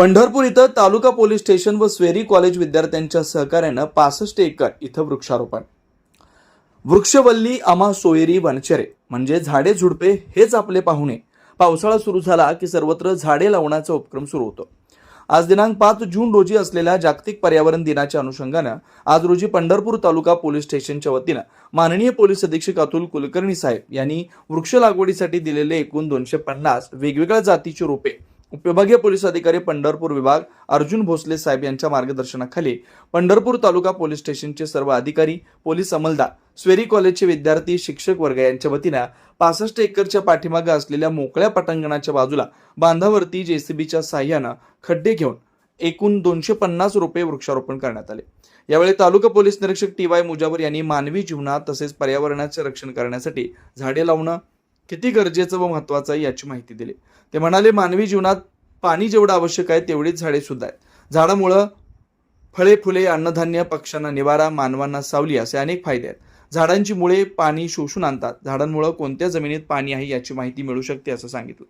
पंढरपूर इथं तालुका police station व SVERI college विद्यार्थ्यांच्या सहकार्यानं पासष्ट एकर इथं वृक्षारोपण. वृक्षवल्ली आम्हा सोयरी वनचरे म्हणजे झाडे झुडपे हेच आपले पाहुणे. पावसाळा सुरू झाला की सर्वत्र झाडे लावण्याचा उपक्रम सुरू होतो. आज दिनांक पाच जून रोजी असलेल्या जागतिक पर्यावरण दिनाच्या अनुषंगानं आज रोजी पंढरपूर तालुका पोलीस स्टेशनच्या वतीनं माननीय पोलीस अधीक्षक अतुल कुलकर्णी साहेब यांनी वृक्ष लागवडीसाठी दिलेले एकूण दोनशे पन्नास वेगवेगळ्या जातीची रोपे उपविभागीय पोलीस अधिकारी पंढरपूर विभाग अर्जुन भोसले साहेब यांच्या मार्गदर्शनाखाली पंढरपूर तालुका पोलीस स्टेशनचे सर्व अधिकारी पोलीस अंमलदार स्वेरी कॉलेजचे विद्यार्थी शिक्षक वर्ग यांच्या वतीनं पासष्ट एकरच्या पाठीमागे असलेल्या मोकळ्या पटांगणाच्या बाजूला बांधावरती जेसीबीच्या साह्यानं खड्डे घेऊन एकूण दोनशे पन्नास रुपये वृक्षारोपण करण्यात आले. यावेळी तालुका पोलीस निरीक्षक टी वाय मुजावर यांनी मानवी जीवनात तसेच पर्यावरणाचे रक्षण करण्यासाठी झाडे लावणं किती गरजेचं व महत्वाचं आहे याची माहिती दिली. ते म्हणाले मानवी जीवनात पाणी जेवढं आवश्यक आहे तेवढीच झाडे सुद्धा आहेत. झाडामुळं फळे फुले अन्नधान्य पक्ष्यांना निवारा मानवांना सावली असे अनेक फायदे आहेत. झाडांची मुळे पाणी शोषून आणतात. झाडांमुळं कोणत्या जमिनीत पाणी आहे याची माहिती मिळू शकते असं सांगितलं.